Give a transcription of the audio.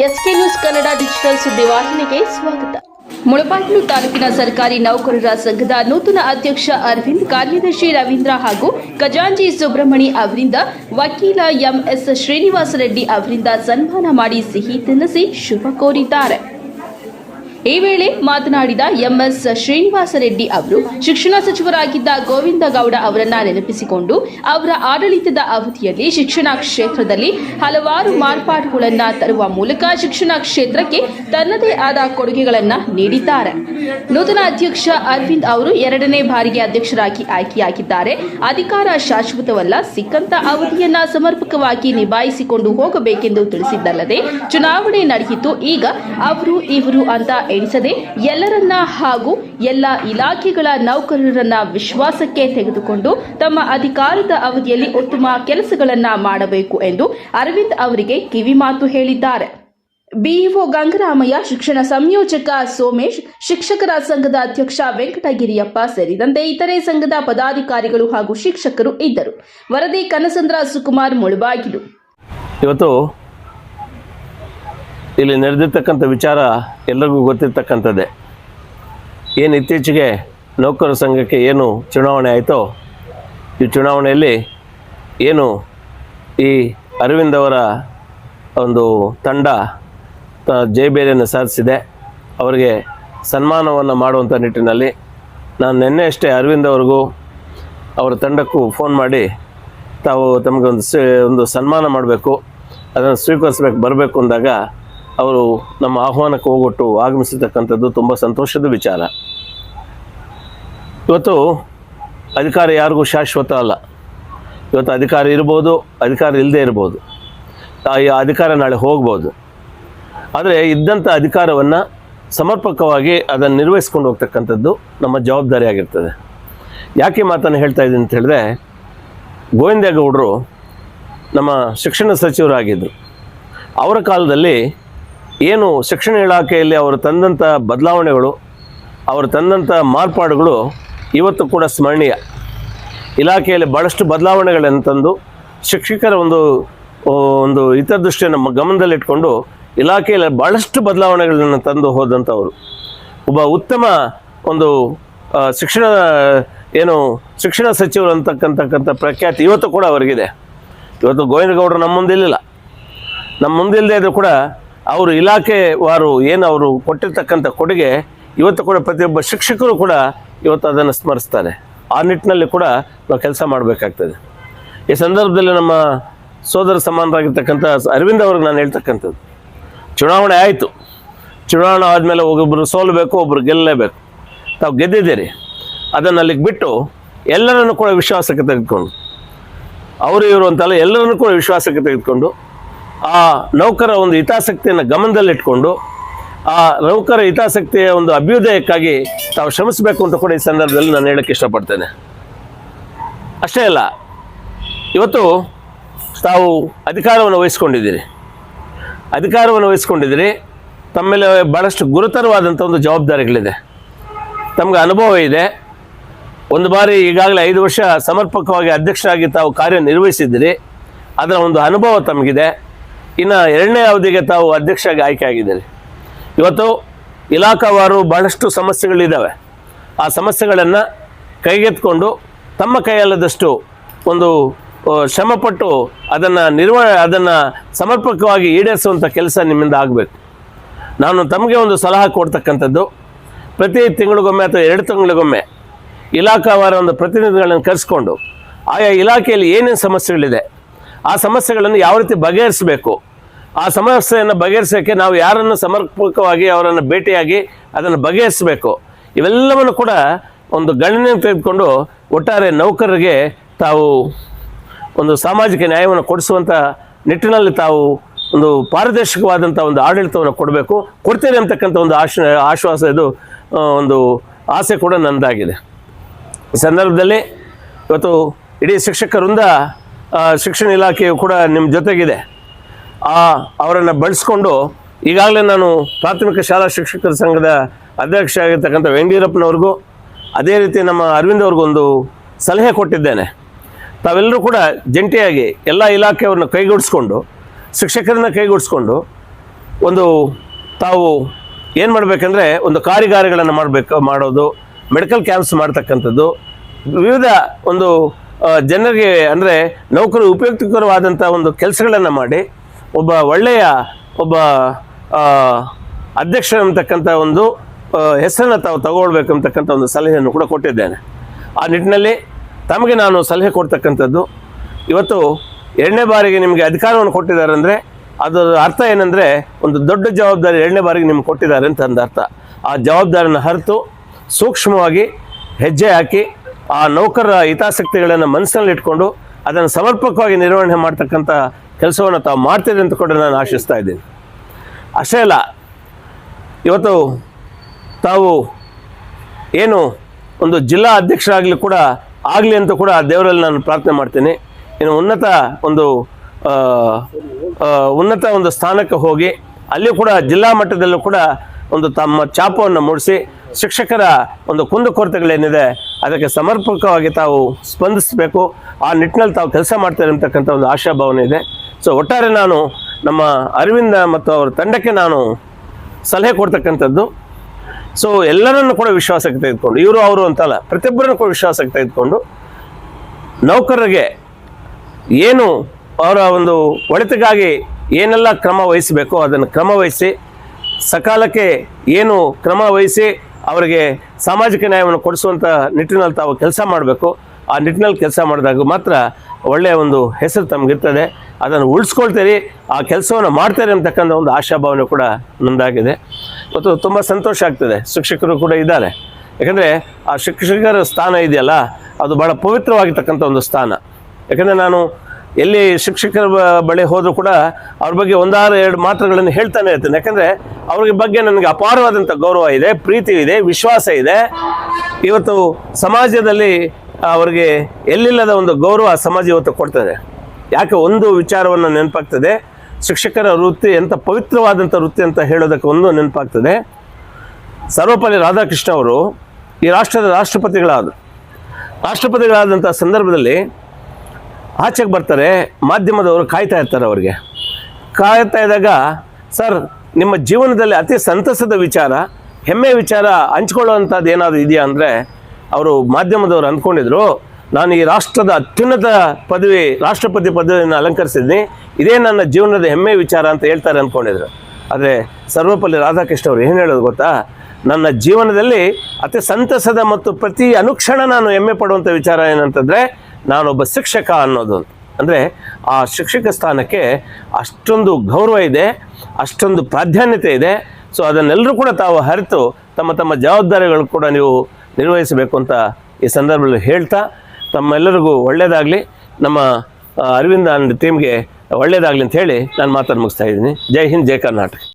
S K news Kannada digital ಸುದ್ದಿವಾಹಿನಿಗೆ ಸ್ವಾಗತ. ಮುಳಬಾಗಿಲು ತಾಲೂಕಿನ ಸರ್ಕಾರಿ ನೌಕರರ ಸಂಘದ ನೂತನ ಅಧ್ಯಕ್ಷ ಅರವಿಂದ್, ಕಾರ್ಯದರ್ಶಿ ರವೀಂದ್ರ ಹಾಗೂ ಖಜಾಂಜಿ ಸುಬ್ರಹ್ಮಣಿ ಅವರಿಂದ ವಕೀಲ ಎಂಎಸ್ ಶ್ರೀನಿವಾಸ ರೆಡ್ಡಿ ಅವರಿಂದ ಸನ್ಮಾನ ಮಾಡಿ ಸಿಹಿ ತಿನ್ನಿಸಿ ಶುಭ ಕೋರಿದ್ದಾರೆ. ಈ ವೇಳೆ ಮಾತನಾಡಿದ ಎಂಎಸ್ ಶ್ರೀನಿವಾಸ ರೆಡ್ಡಿ ಅವರು, ಶಿಕ್ಷಣ ಸಚಿವರಾಗಿದ್ದ ಗೋವಿಂದ ಗೌಡ ಅವರನ್ನ ನೆನಪಿಸಿಕೊಂಡು, ಅವರ ಆಡಳಿತದ ಅವಧಿಯಲ್ಲಿ ಶಿಕ್ಷಣ ಕ್ಷೇತ್ರದಲ್ಲಿ ಹಲವಾರು ಮಾರ್ಪಾಡುಗಳನ್ನು ತರುವ ಮೂಲಕ ಶಿಕ್ಷಣ ಕ್ಷೇತ್ರಕ್ಕೆ ತನ್ನದೇ ಆದ ಕೊಡುಗೆಗಳನ್ನು ನೀಡಿದ್ದಾರೆ. ನೂತನ ಅಧ್ಯಕ್ಷ ಅರವಿಂದ್ ಅವರು ಎರಡನೇ ಬಾರಿಗೆ ಅಧ್ಯಕ್ಷರಾಗಿ ಆಯ್ಕೆಯಾಗಿದ್ದಾರೆ. ಅಧಿಕಾರ ಶಾಶ್ವತವಲ್ಲ, ಸಿಕ್ಕಂತ ಅವಧಿಯನ್ನ ಸಮರ್ಪಕವಾಗಿ ನಿಭಾಯಿಸಿಕೊಂಡು ಹೋಗಬೇಕೆಂದು ತಿಳಿಸಿದ್ದಲ್ಲದೆ, ಚುನಾವಣೆ ನಡೆಯಿತು, ಈಗ ಅವರು ಇವರು ಅಂತ ಎಣಿಸದೆ ಎಲ್ಲರನ್ನ ಹಾಗೂ ಎಲ್ಲ ಇಲಾಖೆಗಳ ನೌಕರರನ್ನ ವಿಶ್ವಾಸಕ್ಕೆ ತೆಗೆದುಕೊಂಡು ತಮ್ಮ ಅಧಿಕಾರದ ಅವಧಿಯಲ್ಲಿ ಉತ್ತಮ ಕೆಲಸಗಳನ್ನ ಮಾಡಬೇಕು ಎಂದು ಅರವಿಂದ್ ಅವರಿಗೆ ಕಿವಿಮಾತು ಹೇಳಿದ್ದಾರೆ. ಬಿಇಒ ಗಂಗರಾಮಯ್ಯ, ಶಿಕ್ಷಣ ಸಂಯೋಜಕ ಸೋಮೇಶ್, ಶಿಕ್ಷಕರ ಸಂಘದ ಅಧ್ಯಕ್ಷ ವೆಂಕಟಗಿರಿಯಪ್ಪ ಸೇರಿದಂತೆ ಇತರೆ ಸಂಘದ ಪದಾಧಿಕಾರಿಗಳು ಹಾಗೂ ಶಿಕ್ಷಕರು ಇದ್ದರು. ವರದಿ ಕನಸಂದ್ರ ಸುಕುಮಾರ್ ಮುಳುಬಾಗಿಲು. ಇವತ್ತು ಇಲ್ಲಿ ನಡೆದಿರ್ತಕ್ಕಂಥ ವಿಚಾರ ಎಲ್ಲರಿಗೂ ಗೊತ್ತಿರ್ತಕ್ಕಂಥದ್ದೇ. ಏನು ಇತ್ತೀಚೆಗೆ ನೌಕರ ಸಂಘಕ್ಕೆ ಏನು ಚುನಾವಣೆ ಆಯಿತೋ, ಈ ಚುನಾವಣೆಯಲ್ಲಿ ಏನು ಈ ಅರವಿಂದ್ ಅವರ ಒಂದು ತಂಡ ಜಯಬೇರಿಯನ್ನು ಸಾಧಿಸಿದೆ. ಅವರಿಗೆ ಸನ್ಮಾನವನ್ನು ಮಾಡುವಂಥ ನಿಟ್ಟಿನಲ್ಲಿ ನಾನು ನಿನ್ನೆ ಅಷ್ಟೇ ಅರವಿಂದ್ ಅವ್ರಿಗೂ ಅವರ ತಂಡಕ್ಕೂ ಫೋನ್ ಮಾಡಿ ತಾವು ತಮಗೆ ಒಂದು ಒಂದು ಸನ್ಮಾನ ಮಾಡಬೇಕು, ಅದನ್ನು ಸ್ವೀಕರಿಸ್ಬೇಕು, ಬರಬೇಕು ಅಂದಾಗ ಅವರು ನಮ್ಮ ಆಹ್ವಾನಕ್ಕೆ ಹೋಗೊಟ್ಟು ಆಗಮಿಸಿರ್ತಕ್ಕಂಥದ್ದು ತುಂಬ ಸಂತೋಷದ ವಿಚಾರ. ಇವತ್ತು ಅಧಿಕಾರ ಯಾರಿಗೂ ಶಾಶ್ವತ ಅಲ್ಲ. ಇವತ್ತು ಅಧಿಕಾರ ಇರ್ಬೋದು, ಅಧಿಕಾರ ಇಲ್ಲದೆ ಇರ್ಬೋದು. ಈ ಅಧಿಕಾರ ನಾಳೆ ಹೋಗ್ಬೋದು. ಆದರೆ ಇದ್ದಂಥ ಅಧಿಕಾರವನ್ನು ಸಮರ್ಪಕವಾಗಿ ಅದನ್ನು ನಿರ್ವಹಿಸ್ಕೊಂಡು ಹೋಗ್ತಕ್ಕಂಥದ್ದು ನಮ್ಮ ಜವಾಬ್ದಾರಿಯಾಗಿರ್ತದೆ ಯಾಕೆ ಮಾತನ್ನು ಹೇಳ್ತಾ ಇದ್ದೀನಿ ಅಂತ ಹೇಳಿದ್ರೆ ಗೋವಿಂದೇಗೌಡರು ನಮ್ಮ ಶಿಕ್ಷಣ ಸಚಿವರಾಗಿದ್ದರು ಅವರ ಕಾಲದಲ್ಲಿ ಏನು ಶಿಕ್ಷಣ ಇಲಾಖೆಯಲ್ಲಿ ಅವರು ತಂದಂಥ ಬದಲಾವಣೆಗಳು, ಅವರು ತಂದಂಥ ಮಾರ್ಪಾಡುಗಳು ಇವತ್ತು ಕೂಡ ಸ್ಮರಣೀಯ. ಇಲಾಖೆಯಲ್ಲಿ ಭಾಳಷ್ಟು ಬದಲಾವಣೆಗಳನ್ನು ತಂದು ಶಿಕ್ಷಕರ ಒಂದು ಒಂದು ಹಿತದೃಷ್ಟಿಯನ್ನು ನಮ್ಮ ಗಮನದಲ್ಲಿಟ್ಕೊಂಡು ಇಲಾಖೆಯಲ್ಲಿ ಭಾಳಷ್ಟು ಬದಲಾವಣೆಗಳನ್ನು ತಂದು ಹೋದಂಥವರು. ಒಬ್ಬ ಉತ್ತಮ ಒಂದು ಶಿಕ್ಷಣ, ಏನು ಶಿಕ್ಷಣ ಸಚಿವರು ಅಂತಕ್ಕಂತಕ್ಕಂಥ ಪ್ರಖ್ಯಾತಿ ಇವತ್ತು ಕೂಡ ಅವರಿಗಿದೆ. ಇವತ್ತು ಗೋವಿಂದಗೌಡರು ನಮ್ಮ ಮುಂದಿಲ್ಲ ನಮ್ಮ ಮುಂದಿಲ್ಲದೆ ಇದ್ದರೂ ಕೂಡ ಅವರು ಇಲಾಖೆವಾರು ಏನು ಅವರು ಕೊಟ್ಟಿರ್ತಕ್ಕಂಥ ಕೊಡುಗೆ, ಇವತ್ತು ಕೂಡ ಪ್ರತಿಯೊಬ್ಬ ಶಿಕ್ಷಕರು ಕೂಡ ಇವತ್ತು ಅದನ್ನು ಸ್ಮರಿಸ್ತಾರೆ. ಆ ನಿಟ್ಟಿನಲ್ಲಿ ಕೂಡ ನಾವು ಕೆಲಸ ಮಾಡಬೇಕಾಗ್ತದೆ. ಈ ಸಂದರ್ಭದಲ್ಲಿ ನಮ್ಮ ಸೋದರ ಸಮಾನರಾಗಿರ್ತಕ್ಕಂಥ ಅರವಿಂದ್ ಅವ್ರಿಗೆ ನಾನು ಹೇಳ್ತಕ್ಕಂಥದ್ದು. ಚುನಾವಣೆ ಆಯಿತು. ಚುನಾವಣೆ ಆದಮೇಲೆ ಒಬ್ಬೊಬ್ಬರು ಸೋಲಬೇಕು ಒಬ್ಬರು ಗೆಲ್ಲಲೇಬೇಕು. ತಾವು ಗೆದ್ದಿದ್ದೀರಿ. ಅದನ್ನು ಅಲ್ಲಿಗೆ ಬಿಟ್ಟು ಎಲ್ಲರನ್ನು ಕೂಡ ವಿಶ್ವಾಸಕ್ಕೆ ತೆಗೆದುಕೊಂಡು. ಅವರು ಇವರು ಅಂತಲ್ಲ ಎಲ್ಲರನ್ನು ಕೂಡ ವಿಶ್ವಾಸಕ್ಕೆ ತೆಗೆದುಕೊಂಡು ಆ ನೌಕರ ಒಂದು ಹಿತಾಸಕ್ತಿಯನ್ನು ಗಮನದಲ್ಲಿಟ್ಕೊಂಡು, ಆ ನೌಕರ ಹಿತಾಸಕ್ತಿಯ ಒಂದು ಅಭ್ಯುದಯಕ್ಕಾಗಿ ತಾವು ಶ್ರಮಿಸಬೇಕು ಅಂತ ಕೂಡ ಈ ಸಂದರ್ಭದಲ್ಲಿ ನಾನು ಹೇಳಕ್ಕೆ ಇಷ್ಟಪಡ್ತೇನೆ. ಅಷ್ಟೇ ಅಲ್ಲ, ಇವತ್ತು ತಾವು ಅಧಿಕಾರವನ್ನು ವಹಿಸ್ಕೊಂಡಿದ್ದೀರಿ. ಅಧಿಕಾರವನ್ನು ವಹಿಸ್ಕೊಂಡಿದ್ದೀರಿ ತಮ್ಮ ಮೇಲೆ ಭಾಳಷ್ಟು ಗುರುತರವಾದಂಥ ಒಂದು ಜವಾಬ್ದಾರಿಗಳಿದೆ. ತಮಗೆ ಅನುಭವ ಇದೆ. ಒಂದು ಬಾರಿ ಈಗಾಗಲೇ ಐದು ವರ್ಷ ಸಮರ್ಪಕವಾಗಿ ಅಧ್ಯಕ್ಷರಾಗಿ ತಾವು ಕಾರ್ಯನಿರ್ವಹಿಸಿದ್ದೀರಿ. ಅದರ ಒಂದು ಅನುಭವ ತಮಗಿದೆ. ಇನ್ನು ಎರಡನೇ ಅವಧಿಗೆ ತಾವು ಅಧ್ಯಕ್ಷರಾಗಿ ಆಯ್ಕೆ ಆಗಿದ್ದೀರಿ ಇವತ್ತು ಇಲಾಖಾವಾರು ಬಹಳಷ್ಟು ಸಮಸ್ಯೆಗಳಿದ್ದಾವೆ. ಆ ಸಮಸ್ಯೆಗಳನ್ನು ಕೈಗೆತ್ಕೊಂಡು ತಮ್ಮ ಕೈಯಲ್ಲದಷ್ಟು ಒಂದು ಶ್ರಮಪಟ್ಟು ಅದನ್ನು ನಿರ್ವ ಅದನ್ನು ಸಮರ್ಪಕವಾಗಿ ಈಡೇರಿಸುವಂಥ ಕೆಲಸ ನಿಮ್ಮಿಂದ ಆಗಬೇಕು. ನಾನು ತಮಗೆ ಒಂದು ಸಲಹೆ ಕೊಡ್ತಕ್ಕಂಥದ್ದು, ಪ್ರತಿ ತಿಂಗಳಿಗೊಮ್ಮೆ ಅಥವಾ ಎರಡು ತಿಂಗಳಿಗೊಮ್ಮೆ ಇಲಾಖಾವಾರ ಒಂದು ಪ್ರತಿನಿಧಿಗಳನ್ನು ಕರೆಸ್ಕೊಂಡು ಆಯಾ ಇಲಾಖೆಯಲ್ಲಿ ಏನೇನು ಸಮಸ್ಯೆಗಳಿದೆ ಆ ಸಮಸ್ಯೆಗಳನ್ನು ಯಾವ ರೀತಿ ಬಗೆಹರಿಸಬೇಕು? ಆ ಸಮಸ್ಯೆಯನ್ನು ಬಗೆಹರಿಸೋಕ್ಕೆ ನಾವು ಯಾರನ್ನು ಸಮರ್ಪಕವಾಗಿ ಅವರನ್ನು ಭೇಟಿಯಾಗಿ ಅದನ್ನು ಬಗೆಹರಿಸಬೇಕು? ಇವೆಲ್ಲವನ್ನು ಕೂಡ ಒಂದು ಗಣನೆ ತೆಗೆದುಕೊಂಡು ಒಟ್ಟಾರೆ ನೌಕರರಿಗೆ ತಾವು ಒಂದು ಸಾಮಾಜಿಕ ನ್ಯಾಯವನ್ನು ಕೊಡಿಸುವಂಥ ನಿಟ್ಟಿನಲ್ಲಿ ತಾವು ಒಂದು ಪಾರದರ್ಶಕವಾದಂಥ ಒಂದು ಆಡಳಿತವನ್ನು ಕೊಡಬೇಕು. ಕೊಡ್ತೇನೆ ಅಂತಕ್ಕಂಥ ಒಂದು ಆಶ ಆಶ್ವಾಸ ಇದು ಒಂದು ಆಸೆ ಕೂಡ ನನ್ನದಾಗಿದೆ. ಸಂದರ್ಭದಲ್ಲಿ ಇವತ್ತು ಇಡೀ ಶಿಕ್ಷಕ ವೃಂದ ಆ, ಶಿಕ್ಷಣ ಇಲಾಖೆಯು ಕೂಡ ನಿಮ್ಮ ಜೊತೆಗಿದೆ. ಆ, ಅವರನ್ನು ಬಳಸ್ಕೊಂಡು ಈಗಾಗಲೇ ನಾನು ಪ್ರಾಥಮಿಕ ಶಾಲಾ ಶಿಕ್ಷಕರ ಸಂಘದ ಅಧ್ಯಕ್ಷ ಆಗಿರ್ತಕ್ಕಂಥ ವೆಂಗೀರಪ್ಪನವ್ರಿಗೂ ಅದೇ ರೀತಿ ನಮ್ಮ ಅರವಿಂದ್ ಅವ್ರಿಗೊಂದು ಸಲಹೆ ಕೊಟ್ಟಿದ್ದೇನೆ. ತಾವೆಲ್ಲರೂ ಕೂಡ ಜಂಟಿಯಾಗಿ ಎಲ್ಲ ಇಲಾಖೆಯವ್ರನ್ನ ಕೈಗೂಡಿಸ್ಕೊಂಡು, ಶಿಕ್ಷಕರನ್ನ ಕೈಗೂಡಿಸ್ಕೊಂಡು ಒಂದು ತಾವು ಏನು ಮಾಡಬೇಕಂದ್ರೆ ಒಂದು ಕಾರಿಗಾರಿಗಳನ್ನು ಮಾಡಬೇಕು, ಮಾಡೋದು, ಮೆಡಿಕಲ್ ಕ್ಯಾಂಪ್ಸ್ ಮಾಡ್ತಕ್ಕಂಥದ್ದು, ವಿವಿಧ ಒಂದು ಜನರಿಗೆ ಅಂದರೆ ನೌಕರು ಉಪಯುಕ್ತಕರವಾದಂಥ ಒಂದು ಕೆಲಸಗಳನ್ನು ಮಾಡಿ ಒಬ್ಬ ಒಳ್ಳೆಯ ಒಬ್ಬ ಅಧ್ಯಕ್ಷರಂತಕ್ಕಂಥ ಒಂದು ಹೆಸರನ್ನು ತಾವು ತಗೊಳ್ಬೇಕಂತಕ್ಕಂಥ ಒಂದು ಸಲಹೆಯನ್ನು ಕೂಡ ಕೊಟ್ಟಿದ್ದೇನೆ. ಆ ನಿಟ್ಟಿನಲ್ಲಿ ತಮಗೆ ನಾನು ಸಲಹೆ ಕೊಡ್ತಕ್ಕಂಥದ್ದು, ಇವತ್ತು ಎರಡನೇ ಬಾರಿಗೆ ನಿಮಗೆ ಅಧಿಕಾರವನ್ನು ಕೊಟ್ಟಿದ್ದಾರೆ ಅಂದರೆ ಅದರ ಅರ್ಥ ಏನಂದರೆ ಒಂದು ದೊಡ್ಡ ಜವಾಬ್ದಾರಿ ಎರಡನೇ ಬಾರಿಗೆ ನಿಮ್ಗೆ ಕೊಟ್ಟಿದ್ದಾರೆ ಅಂತ ಅಂದ ಅರ್ಥ. ಆ ಜವಾಬ್ದಾರಿಯನ್ನು ಹರಿತು ಸೂಕ್ಷ್ಮವಾಗಿ ಹೆಜ್ಜೆ ಹಾಕಿ ಆ ನೌಕರರ ಹಿತಾಸಕ್ತಿಗಳನ್ನು ಮನಸ್ಸಿನಲ್ಲಿ ಇಟ್ಕೊಂಡು ಅದನ್ನು ಸಮರ್ಪಕವಾಗಿ ನಿರ್ವಹಣೆ ಮಾಡ್ತಕ್ಕಂಥ ಕೆಲಸವನ್ನು ತಾವು ಮಾಡ್ತೀರಿ ಅಂತ ಕೂಡ ನಾನು ಆಶಿಸ್ತಾ ಇದ್ದೀನಿ. ಅಷ್ಟೇ ಅಲ್ಲ, ಇವತ್ತು ತಾವು ಏನು ಒಂದು ಜಿಲ್ಲಾ ಅಧ್ಯಕ್ಷರಾಗಲಿ ಕೂಡ ಆಗಲಿ ಅಂತ ಕೂಡ ದೇವರಲ್ಲಿ ನಾನು ಪ್ರಾರ್ಥನೆ ಮಾಡ್ತೀನಿ. ಇನ್ನು ಉನ್ನತ ಒಂದು ಉನ್ನತ ಒಂದು ಸ್ಥಾನಕ್ಕೆ ಹೋಗಿ ಅಲ್ಲಿಯೂ ಕೂಡ ಜಿಲ್ಲಾ ಮಟ್ಟದಲ್ಲೂ ಕೂಡ ಒಂದು ತಮ್ಮ ಚಾಪವನ್ನು ಮೂಡಿಸಿ ಶಿಕ್ಷಕರ ಒಂದು ಕುಂದುಕೊರತೆಗಳೇನಿದೆ ಅದಕ್ಕೆ ಸಮರ್ಪಕವಾಗಿ ತಾವು ಸ್ಪಂದಿಸಬೇಕು. ಆ ನಿಟ್ಟಿನಲ್ಲಿ ತಾವು ಕೆಲಸ ಮಾಡ್ತಾರೆ ಅಂತಕ್ಕಂಥ ಒಂದು ಆಶಾಭಾವನೆ ಇದೆ. ಸೊ ಒಟ್ಟಾರೆ ನಾನು ನಮ್ಮ ಅರವಿಂದ ಮತ್ತು ಅವರ ತಂಡಕ್ಕೆ ನಾನು ಸಲಹೆ ಕೊಡ್ತಕ್ಕಂಥದ್ದು. ಸೊ ಎಲ್ಲರನ್ನು ಕೂಡ ವಿಶ್ವಾಸಕ್ಕೆ ತೆಗೆದುಕೊಂಡು, ಇವರು ಅವರು ಅಂತಲ್ಲ, ಪ್ರತಿಯೊಬ್ಬರನ್ನು ಕೂಡ ವಿಶ್ವಾಸಕ್ಕೆ ತೆಗೆದುಕೊಂಡು, ನೌಕರರಿಗೆ ಏನು ಅವರ ಒಂದು ಒಳಿತಿಗಾಗಿ ಏನೆಲ್ಲ ಕ್ರಮ ವಹಿಸಬೇಕೋ, ಅದನ್ನು ಕ್ರಮ ವಹಿಸಿ, ಸಕಾಲಕ್ಕೆ ಏನು ಕ್ರಮ ವಹಿಸಿ ಅವರಿಗೆ ಸಾಮಾಜಿಕ ನ್ಯಾಯವನ್ನು ಕೊಡಿಸುವಂಥ ನಿಟ್ಟಿನಲ್ಲಿ ತಾವು ಕೆಲಸ ಮಾಡಬೇಕು. ಆ ನಿಟ್ಟಿನಲ್ಲಿ ಕೆಲಸ ಮಾಡಿದಾಗ ಮಾತ್ರ ಒಳ್ಳೆಯ ಒಂದು ಹೆಸರು ತಮಗಿರ್ತದೆ. ಅದನ್ನು ಉಳಿಸ್ಕೊಳ್ತೀರಿ, ಆ ಕೆಲಸವನ್ನು ಮಾಡ್ತಾರೆ ಅಂತಕ್ಕಂಥ ಒಂದು ಆಶಾಭಾವನೆ ಕೂಡ ನಂದಾಗಿದೆ. ಮತ್ತು ತುಂಬ ಸಂತೋಷ ಆಗ್ತದೆ. ಶಿಕ್ಷಕರು ಕೂಡ ಇದ್ದಾರೆ. ಯಾಕಂದರೆ ಆ ಶಿಕ್ಷಕರ ಸ್ಥಾನ ಇದೆಯಲ್ಲ, ಅದು ಭಾಳ ಪವಿತ್ರವಾಗಿರ್ತಕ್ಕಂಥ ಒಂದು ಸ್ಥಾನ. ಯಾಕಂದರೆ ನಾನು ಎಲ್ಲಿ ಶಿಕ್ಷಕರ ಬಳಿ ಹೋದರೂ ಕೂಡ ಅವ್ರ ಬಗ್ಗೆ ಒಂದಾರು ಎರಡು ಮಾತುಗಳನ್ನು ಹೇಳ್ತಾನೆ ಇರ್ತೇನೆ. ಯಾಕಂದರೆ ಅವ್ರಿಗೆ ಬಗ್ಗೆ ನನಗೆ ಅಪಾರವಾದಂಥ ಗೌರವ ಇದೆ, ಪ್ರೀತಿ ಇದೆ, ವಿಶ್ವಾಸ ಇದೆ. ಇವತ್ತು ಸಮಾಜದಲ್ಲಿ ಅವರಿಗೆ ಎಲ್ಲಿಲ್ಲದ ಒಂದು ಗೌರವ ಸಮಾಜ ಇವತ್ತು ಕೊಡ್ತದೆ. ಯಾಕೆ ಒಂದು ವಿಚಾರವನ್ನು ನೆನಪಾಗ್ತದೆ, ಶಿಕ್ಷಕರ ವೃತ್ತಿ ಎಂಥ ಪವಿತ್ರವಾದಂಥ ವೃತ್ತಿ ಅಂತ ಹೇಳೋದಕ್ಕೆ ಒಂದು ನೆನಪಾಗ್ತದೆ. ಸರ್ವಪಲ್ಲಿ ರಾಧಾಕೃಷ್ಣ ಅವರು ಈ ರಾಷ್ಟ್ರದ ರಾಷ್ಟ್ರಪತಿಗಳಾದರು. ರಾಷ್ಟ್ರಪತಿಗಳಾದಂಥ ಸಂದರ್ಭದಲ್ಲಿ ಆಚೆಗೆ ಬರ್ತಾರೆ, ಮಾಧ್ಯಮದವರು ಕಾಯ್ತಾ ಇರ್ತಾರೆ ಅವರಿಗೆ. ಕಾಯ್ತಾ ಇದ್ದಾಗ, ಸರ್, ನಿಮ್ಮ ಜೀವನದಲ್ಲಿ ಅತಿ ಸಂತಸದ ವಿಚಾರ, ಹೆಮ್ಮೆ ವಿಚಾರ ಹಂಚ್ಕೊಳ್ಳುವಂಥದ್ದು ಏನಾದರೂ ಇದೆಯಾ ಅಂದರೆ, ಅವರು ಮಾಧ್ಯಮದವರು ಅಂದ್ಕೊಂಡಿದ್ರು, ನಾನು ಈ ರಾಷ್ಟ್ರದ ಅತ್ಯುನ್ನತ ಪದವಿ, ರಾಷ್ಟ್ರಪತಿ ಪದವಿಯನ್ನು ಅಲಂಕರಿಸಿದ್ದೀನಿ, ಇದೇ ನನ್ನ ಜೀವನದ ಹೆಮ್ಮೆ ವಿಚಾರ ಅಂತ ಹೇಳ್ತಾರೆ ಅಂದ್ಕೊಂಡಿದ್ರು. ಆದರೆ ಸರ್ವಪಲ್ಲಿ ರಾಧಾಕೃಷ್ಣ ಅವರು ಏನು ಹೇಳೋದು ಗೊತ್ತಾ? ನನ್ನ ಜೀವನದಲ್ಲಿ ಅತಿ ಸಂತಸದ ಮತ್ತು ಪ್ರತಿ ಅನುಕ್ಷಣ ನಾನು ಹೆಮ್ಮೆ ಪಡುವಂಥ ವಿಚಾರ ಏನಂತಂದರೆ ನಾನೊಬ್ಬ ಶಿಕ್ಷಕ ಅನ್ನೋದು. ಅಂದರೆ ಆ ಶಿಕ್ಷಕ ಸ್ಥಾನಕ್ಕೆ ಅಷ್ಟೊಂದು ಗೌರವ ಇದೆ, ಅಷ್ಟೊಂದು ಪ್ರಾಧಾನ್ಯತೆ ಇದೆ. ಸೊ ಅದನ್ನೆಲ್ಲರೂ ಕೂಡ ತಾವು ಹರಿತು ತಮ್ಮ ತಮ್ಮ ಜವಾಬ್ದಾರಿಗಳು ಕೂಡ ನೀವು ನಿರ್ವಹಿಸಬೇಕು ಅಂತ ಈ ಸಂದರ್ಭದಲ್ಲಿ ಹೇಳ್ತಾ, ತಮ್ಮೆಲ್ಲರಿಗೂ ಒಳ್ಳೆಯದಾಗಲಿ ನಮ್ಮ, ಅರವಿಂದ ಅಂಡ್ ಟೀಮ್ಗೆ ಒಳ್ಳೆಯದಾಗಲಿ ಅಂತ ಹೇಳಿ ನಾನು ಮಾತನ್ನು ಮುಗಿಸ್ತಾ ಇದ್ದೀನಿ. ಜೈ ಹಿಂದ್, ಜೈ ಕರ್ನಾಟಕ.